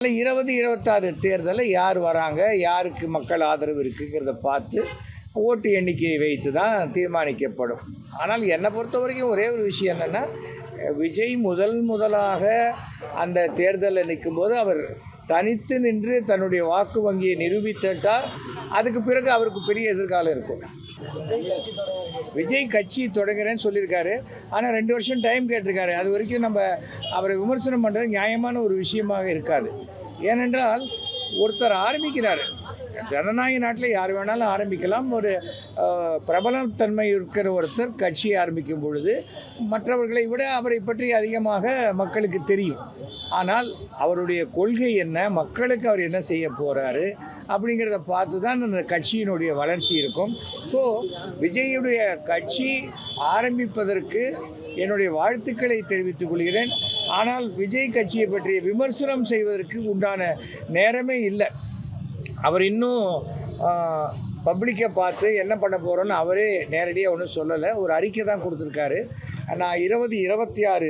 இருபது இருபத்தாறு தேர்தலில் யார் வராங்க யாருக்கு மக்கள் ஆதரவு இருக்குங்கிறத பார்த்து ஓட்டு எண்ணிக்கையை வைத்து தான் தீர்மானிக்கப்படும். ஆனால் என்னை பொறுத்த வரைக்கும் ஒரே ஒரு விஷயம் என்னென்னா விஜய் முதல் முதலாக அந்த தேர்தலில் நிற்கும்போது அவர் தனித்து நின்று தன்னுடைய வாக்கு வங்கியை நிரூபித்துட்டால் அதுக்கு பிறகு அவருக்கு பெரிய எதிர்காலம் இருக்கும். விஜய் கட்சி தொடங்குறேன்னு சொல்லியிருக்காரு. ஆனால் ரெண்டு வருஷம் டைம் கேட்டிருக்காரு. அது வரைக்கும் நம்ம அவரை விமர்சனம் பண்ணுறது நியாயமான ஒரு விஷயமாக இருக்காது. ஏனென்றால் ஒருத்தர் ஆரம்பிக்கிறாரு. ஜனநாயக நாட்டில் யார் வேணாலும் ஆரம்பிக்கலாம். ஒரு பிரபலத்தன்மை இருக்கிற ஒருத்தர் கட்சியை ஆரம்பிக்கும் பொழுது மற்றவர்களை விட அவரை பற்றி அதிகமாக மக்களுக்கு தெரியும். ஆனால் அவருடைய கொள்கை என்ன? மக்களுக்கு அவர் என்ன செய்ய போகிறாரு அப்படிங்கிறத பார்த்து தான் அந்த கட்சியினுடைய வளர்ச்சி இருக்கும். ஸோ விஜயுடைய கட்சி ஆரம்பிப்பதற்கு என்னுடைய வாழ்த்துக்களை தெரிவித்துக் கொள்கிறேன். ஆனால் விஜய் கட்சியை பற்றிய விமர்சனம் செய்வதற்கு உண்டான நேரமே இல்லை. அவர் இன்னும் பப்ளிக்கை பார்த்து என்ன பண்ண போகிறோன்னு அவரே நேரடியாக ஒன்றும் சொல்லலை. ஒரு அறிக்கை தான் கொடுத்துருக்காரு. நான் இருபது இருபத்தி ஆறு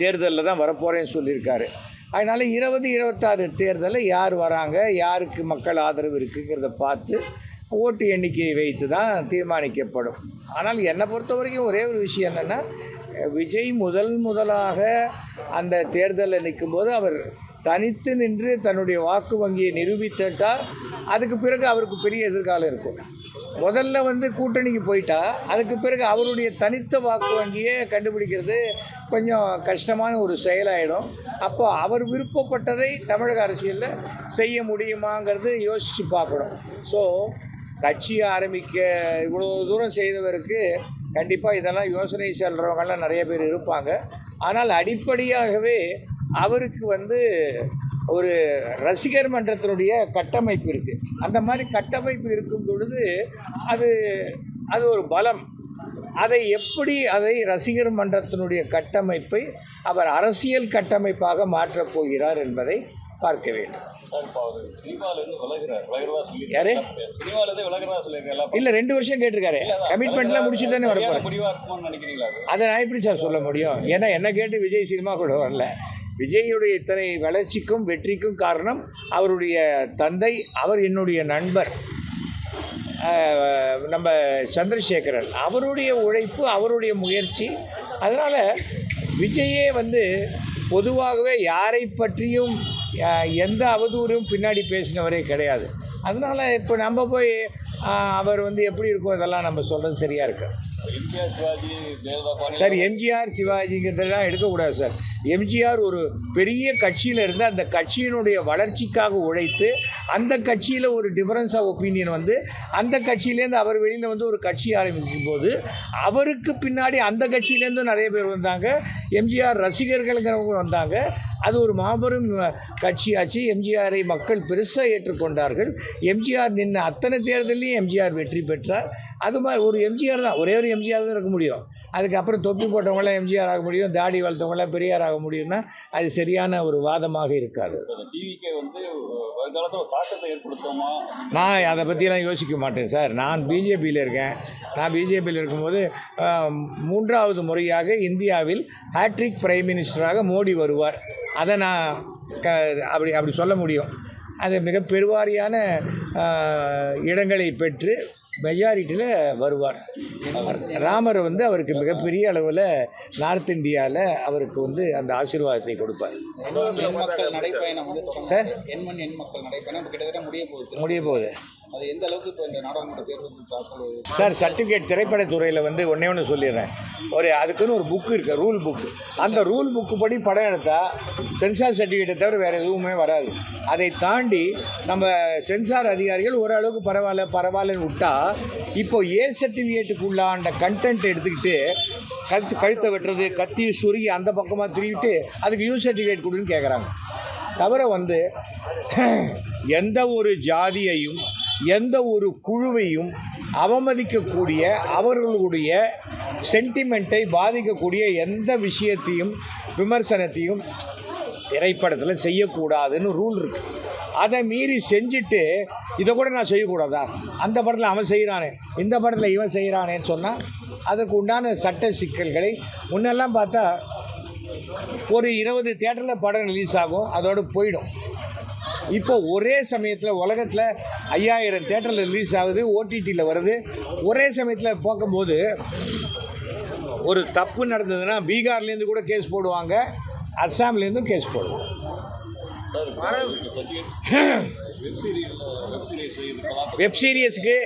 தேர்தலில் தான் வரப்போகிறேன்னு சொல்லியிருக்காரு. அதனால் இருபது இருபத்தாறு தேர்தலில் யார் வராங்க யாருக்கு மக்கள் ஆதரவு இருக்குங்கிறத பார்த்து ஓட்டு எண்ணிக்கையை வைத்து தான் தீர்மானிக்கப்படும். ஆனால் என்னை பொறுத்த வரைக்கும் ஒரே ஒரு விஷயம் என்னென்னா விஜய் முதல் முதலாக அந்த தேர்தலில் நிற்கும்போது அவர் தனித்து நின்று தன்னுடைய வாக்கு வங்கியை நிரூபித்துட்டால் அதுக்கு பிறகு அவருக்கு பெரிய எதிர்காலம் இருக்கும். முதல்ல வந்து கூட்டணிக்கு போயிட்டா அதுக்கு பிறகு அவருடைய தனித்த வாக்கு வங்கியை கண்டுபிடிக்கிறது கொஞ்சம் கஷ்டமான ஒரு செயலாயிடும். அப்போ அவர் விருப்பப்பட்டதை தமிழக அரசியலில் செய்ய முடியுமாங்கிறது யோசித்து பார்க்கணும். ஸோ கட்சியை ஆரம்பிக்க இவ்வளோ தூரம் செய்தவருக்கு கண்டிப்பாக இதெல்லாம் யோசனை செல்கிறவங்கெல்லாம் நிறைய பேர் இருப்பாங்க. ஆனால் அடிப்படையாகவே அவருக்கு வந்து ஒரு ரசிகர் மன்றத்தினுடைய கட்டமைப்பு இருக்குது அந்த மாதிரி கட்டமைப்பு இருக்கும் பொழுது அது அது ஒரு பலம். அதை எப்படி அதை ரசிகர் மன்றத்தினுடைய கட்டமைப்பை அவர் அரசியல் கட்டமைப்பாக மாற்றப் போகிறார் என்பதை பார்க்க வேண்டும். யாரு? இல்லை ரெண்டு வருஷம் கேட்டிருக்காரு. கமிட்மெண்ட்லாம் முடிச்சுட்டு தானே அது அதை நான் எப்படி சார் சொல்ல முடியும்? ஏன்னா என்ன கேட்டு விஜய் சினிமா கூட வரல. விஜயுடைய இத்தனை வளர்ச்சிக்கும் வெற்றிக்கும் காரணம் அவருடைய தந்தை அவர் என்னுடைய நண்பர். நம்ம சந்திரசேகரன். அவருடைய உழைப்பு அவருடைய முயற்சி. அதனால் விஜயே வந்து பொதுவாகவே யாரை பற்றியும் எந்த அவதூறும் பின்னாடி பேசினவரே கிடையாது. அதனால் இப்போ நம்ம போய் அவர் வந்து எப்படி இருக்கோ இதெல்லாம் நம்ம சொல்கிறது சரியாக இருக்குது. சார் எம்ஜிஆர் சிவாஜிங்கிறதெல்லாம் எடுக்கக்கூடாது சார். எம்ஜிஆர் ஒரு பெரிய கட்சியில் இருந்து அந்த கட்சியினுடைய வளர்ச்சிக்காக உழைத்து அந்த கட்சியில் ஒரு டிஃபரன்ஸ் ஆஃப் ஒப்பீனியன் வந்து அந்த கட்சியிலேருந்து அவர் வெளியில் வந்து ஒரு கட்சி ஆரம்பிக்கும் போது அவருக்கு பின்னாடி அந்த கட்சியிலேருந்து நிறைய பேர் வந்தாங்க. எம்ஜிஆர் ரசிகர்கள்ங்கிறவங்க வந்தாங்க. அது ஒரு மாபெரும் கட்சியாச்சு. எம்ஜிஆரை மக்கள் பெருசாக ஏற்றுக்கொண்டார்கள். எம்ஜிஆர் நின்ன அத்தனை தேர்தலையும் எம்ஜிஆர் வெற்றி பெற்றார். அது மாதிரி ஒரு எம்ஜிஆர் தான். ஒரே ஒரு எம்ஜிஆர் தான் இருக்க முடியும். அதுக்கப்புறம் தொப்பி போட்டவங்களாம் எம்ஜிஆர் ஆக முடியும். தாடி வளர்த்தவங்களாம் பெரியார் ஆக முடியும்னா அது சரியான ஒரு வாதமாக இருக்காது. நான் அதை பற்றிலாம் யோசிக்க மாட்டேன் சார். நான் பிஜேபியில் இருக்கேன். நான் பிஜேபியில் இருக்கும்போது மூன்றாவது முறையாக இந்தியாவில் ஹேட்ரிக் பிரைம் மினிஸ்டராக மோடி வருவார். அதை நான் க அப்படி அப்படி சொல்ல முடியும். அது மிக பெருவாரியான இடங்களை பெற்று மெஜாரிட்டியில் வருவார். ராமர் வந்து அவருக்கு மிகப்பெரிய அளவில் நார்த் இந்தியாவில் அவருக்கு வந்து அந்த ஆசீர்வாதத்தை கொடுப்பார். சார்? முடிய போகுது. சார் சர்டிஃபிகேட் திரைப்படத்துறையில் வந்து ஒன்றே ஒன்று சொல்லிடுறேன். ஒரு அதுக்குன்னு ஒரு புக்கு இருக்குது ரூல் புக்கு அந்த ரூல் புக்கு படி படம் எடுத்தால் சென்சார் சர்டிஃபிகேட்டை தவிர வேறு எதுவுமே வராது. அதை தாண்டி நம்ம சென்சார் அதிகாரிகள் ஓரளவுக்கு பரவாயில்ல பரவாயில்லன்னு விட்டா இப்போ ஏ சர்டிஃபிகேட்டுக்கு உள்ளாண்ட கண்டென்ட் எடுத்துக்கிட்டு கழுத்து கழுத்தை வெட்டுறது கத்தி சுருகி அந்த பக்கமாக திருவிட்டு அதுக்கு யூ சர்டிஃபிகேட் கொடுன்னு கேட்குறாங்க தவிர வந்து எந்த ஒரு ஜாதியையும் எந்த ஒரு குழுவையும் அவமதிக்கக்கூடிய அவர்களுடைய சென்டிமெண்ட்டை பாதிக்கக்கூடிய எந்த விஷயத்தையும் விமர்சனத்தையும் திரைப்படத்தில் செய்யக்கூடாதுன்னு ரூல் இருக்குது அதை மீறி செஞ்சுட்டு இதை கூட நான் செய்யக்கூடாதா? அந்த படத்தில் அவன் செய்கிறானே இந்த படத்தில் இவன் செய்கிறானேன்னு சொன்னால் அதற்கு உண்டான சட்ட சிக்கல்களை முன்னெல்லாம் பார்த்தா ஒரு இருபது தேட்டரில் படம் ரிலீஸ் ஆகும் அதோடு போயிடும். இப்போ ஒரே சமயத்தில் உலகத்தில் ஐயாயிரம் தேட்டரில் ரிலீஸ் ஆகுது ஓடிடியில் வருது. ஒரே சமயத்தில் பார்க்கும்போது ஒரு தப்பு நடந்ததுன்னா பீகார்லேருந்து கூட கேஸ் போடுவாங்க அஸ்ஸாம்லேருந்தும் கேஸ் போடுவாங்க. வெப் சீரியஸுக்கு சீரியஸ்க்கு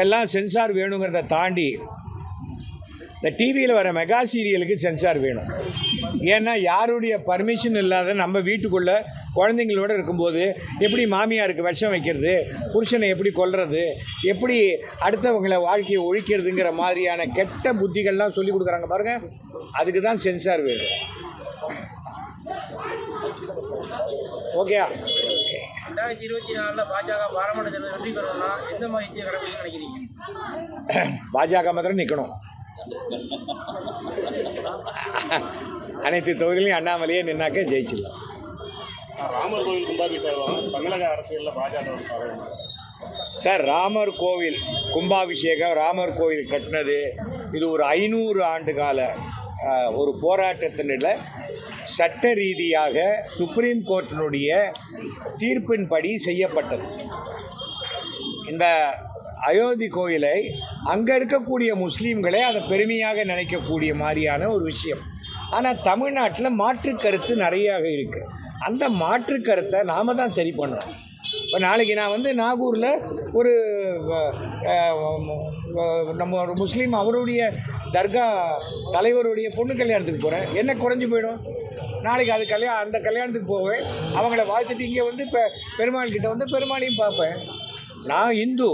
எல்லாம் சென்சார் வேணுங்கிறத தாண்டி இந்த டிவியில் வர மெகா சீரியலுக்கு சென்சார் வேணும். ஏன்னா யாருடைய பர்மிஷன் இல்லாத நம்ம வீட்டுக்குள்ளே குழந்தைங்களோட இருக்கும்போது எப்படி மாமியாருக்கு விஷம் வைக்கிறது புருஷனை எப்படி கொல்றது எப்படி அடுத்தவங்களை வாழ்க்கையை ஒழிக்கிறதுங்கிற மாதிரியான கெட்ட புத்திகள்லாம் சொல்லி கொடுக்குறாங்க பாருங்கள் அதுக்கு தான் சென்சார் வேணும். ஓகேயா? ரெண்டாயிரத்தி இருபத்தி நாலில் பாஜக பாராளுமன்ற தேர்தல் வெற்றி பெறணும்னா எந்த மாதிரி இந்திய கடைபிடிக்கணும்னு நினைக்கிறீங்க? பாஜக மாத்திரம் நிற்கணும் அனைத்து தொகுதியிலையும் அண்ணாமலையே நின்னாக்க ஜெயிச்சிடலாம். ராமர் கோவில் கும்பாபிஷேகம் தமிழக அரசியலில் பாஜக சார் ராமர் கோவில் கும்பாபிஷேகம் ராமர் கோவில் கட்டினது இது ஒரு ஐநூறு ஆண்டு கால ஒரு போராட்டத்தினில் சட்ட ரீதியாக சுப்ரீம் கோர்ட்டினுடைய தீர்ப்பின்படி செய்யப்பட்டது. இந்த அயோத்தி கோயிலை அங்கே இருக்கக்கூடிய முஸ்லீம்களே அதை பெருமையாக நினைக்கக்கூடிய மாதிரியான ஒரு விஷயம். ஆனால் தமிழ்நாட்டில் மாற்று கருத்து நிறையாக இருக்குது அந்த மாற்று கருத்தை நாம் தான் சரி பண்ணணும். இப்போ நாளைக்கு நான் வந்து நாகூரில் ஒரு நம்ம ஒரு முஸ்லீம் அவருடைய தர்கா தலைவருடைய பொண்ணு கல்யாணத்துக்கு போகிறேன் என்ன குறைஞ்சி போயிடும்? நாளைக்கு அது கல்யாணம் அந்த கல்யாணத்துக்கு போவேன். அவங்கள வாழ்த்துட்டு இங்கே வந்து இப்போ பெருமாள் கிட்ட வந்து பெருமாளையும் பார்ப்பேன். நான் இந்து.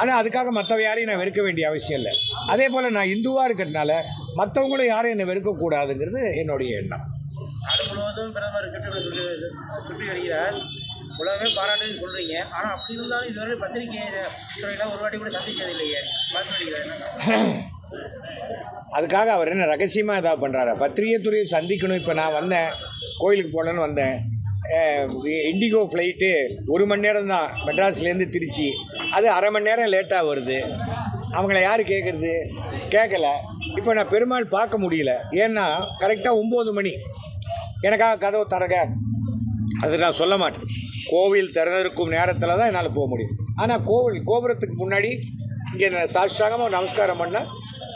ஆனால் அதுக்காக மற்றவ யாரையும் நான் வெறுக்க வேண்டிய அவசியம் இல்லை. அதே போல் நான் இந்துவாக இருக்கிறதுனால மற்றவங்களும் யாரும் என்னை வெறுக்கக்கூடாதுங்கிறது என்னுடைய எண்ணம். நாடு முழுவதும் பிரதமர் சுற்றி சுற்றி சுற்றி வருகிறார். உலகமே பாராட்டுன்னு சொல்கிறீங்க ஆனால் அப்படி இருந்தாலும் இதுவரை பத்திரிகை துறையில் ஒரு வாட்டி கூட சந்திச்சது இல்லையே. பார்த்து அதுக்காக அவர் என்ன ரகசியமாக ஏதாவது பண்ணுறாரு பத்திரிகை துறையை சந்திக்கணும். இப்போ நான் வந்தேன். கோயிலுக்கு போகலன்னு வந்தேன். இண்டிகோ ஃப்ளைட்டு ஒரு மணி நேரம் தான். மெட்ராஸ்லேருந்து திருச்சி. அது அரை மணி நேரம் லேட்டாக வருது. அவங்கள யார் கேட்குறது கேட்கல இப்போ நான் பெருமாள் பார்க்க முடியல. ஏன்னா கரெக்டாக ஒம்பது மணி. எனக்காக கதவு தரக அது நான் சொல்ல மாட்டேன். கோவில் திறந்திருக்கும் நேரத்தில் தான் என்னால் போக முடியும். ஆனால் கோவில் கோபுரத்துக்கு முன்னாடி இங்கே நான் சாஷ்டாகமாக நமஸ்காரம் பண்ணால்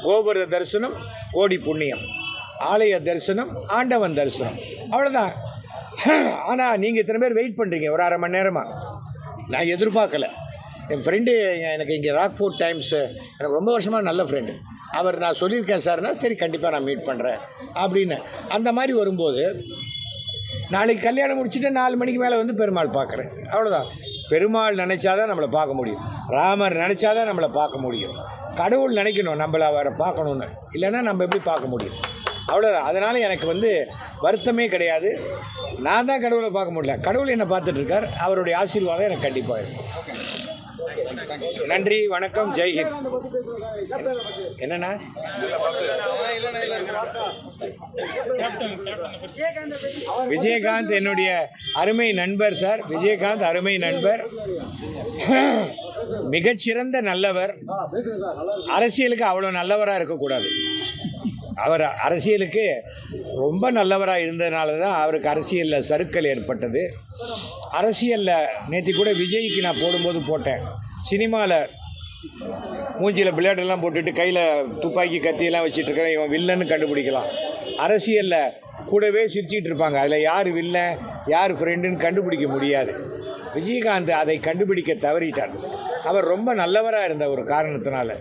கோபுர தரிசனம் கோடி புண்ணியம். ஆலய தரிசனம் ஆண்டவன் தரிசனம். அவ்வளோதான் ஆனால் நீங்கள் இத்தனை பேர் வெயிட் பண்ணுறீங்க ஒரு அரை மணி நேரமாக நான் எதிர்பார்க்கல. என் ஃப்ரெண்டு எனக்கு இங்கே ராக்ஃபோர்ட் டைம்ஸ் எனக்கு ரொம்ப வருஷமாக நல்ல ஃப்ரெண்டு அவர் நான் சொல்லியிருக்கேன் சார்னா சரி கண்டிப்பாக நான் மீட் பண்ணுறேன் அப்படின்னு. அந்த மாதிரி வரும்போது நாளைக்கு கல்யாணம் முடிச்சுட்டு நாலு மணிக்கு மேலே வந்து பெருமாள் பார்க்குறேன். அவ்வளோதான் பெருமாள் நினச்சாதான் நம்மளை பார்க்க முடியும். ராமர் நினச்சாதான் நம்மளை பார்க்க முடியும். கடவுள் நினைக்கணும் நம்மளை அவரை பார்க்கணுன்னு இல்லைன்னா நம்ம எப்படி பார்க்க முடியும்? அவ்வளோதான் அதனால் எனக்கு வந்து வருத்தமே கிடையாது. நான் தான் கடவுளை பார்க்க முடியல. கடவுள் என்னை பார்த்துட்ருக்கார் அவருடைய ஆசீர்வாதம் எனக்கு கண்டிப்பாக இருக்கும். நன்றி வணக்கம் ஜெய்ஹிந்த் என்னண்ணா? விஜயகாந்த் என்னுடைய அருமை நண்பர் சார். விஜயகாந்த் அருமை நண்பர். மிகச்சிறந்த நல்லவர். அரசியலுக்கு அவ்வளோ நல்லவராக இருக்கக்கூடாது. அவர் அரசியலுக்கு ரொம்ப நல்லவராக இருந்ததுனால தான் அவருக்கு அரசியலில் சறுக்கல் ஏற்பட்டது. அரசியலில் நேற்று கூட விஜய்க்கு நான் போடும்போது போட்டேன். சினிமாவில் மூஞ்சியில் பிளேடெல்லாம் போட்டுட்டு கையில் துப்பாக்கி கத்தியெல்லாம் வச்சுட்டு இருக்கிறேன். இவன் வில்லன்னு கண்டுபிடிக்கலாம். அரசியலில் கூடவே சிரிச்சிக்கிட்டு இருப்பாங்க. அதில் யார் வில்லன் யார் ஃப்ரெண்டுன்னு கண்டுபிடிக்க முடியாது. விஜயகாந்த் அதை கண்டுபிடிக்க தவறிட்டார். அவர் ரொம்ப நல்லவராக இருந்த ஒரு காரணத்தினால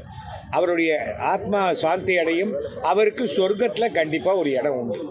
அவருடைய ஆத்மா சாந்தி அடையும். அவருக்கு சொர்க்கத்தில் கண்டிப்பாக ஒரு இடம் உண்டு.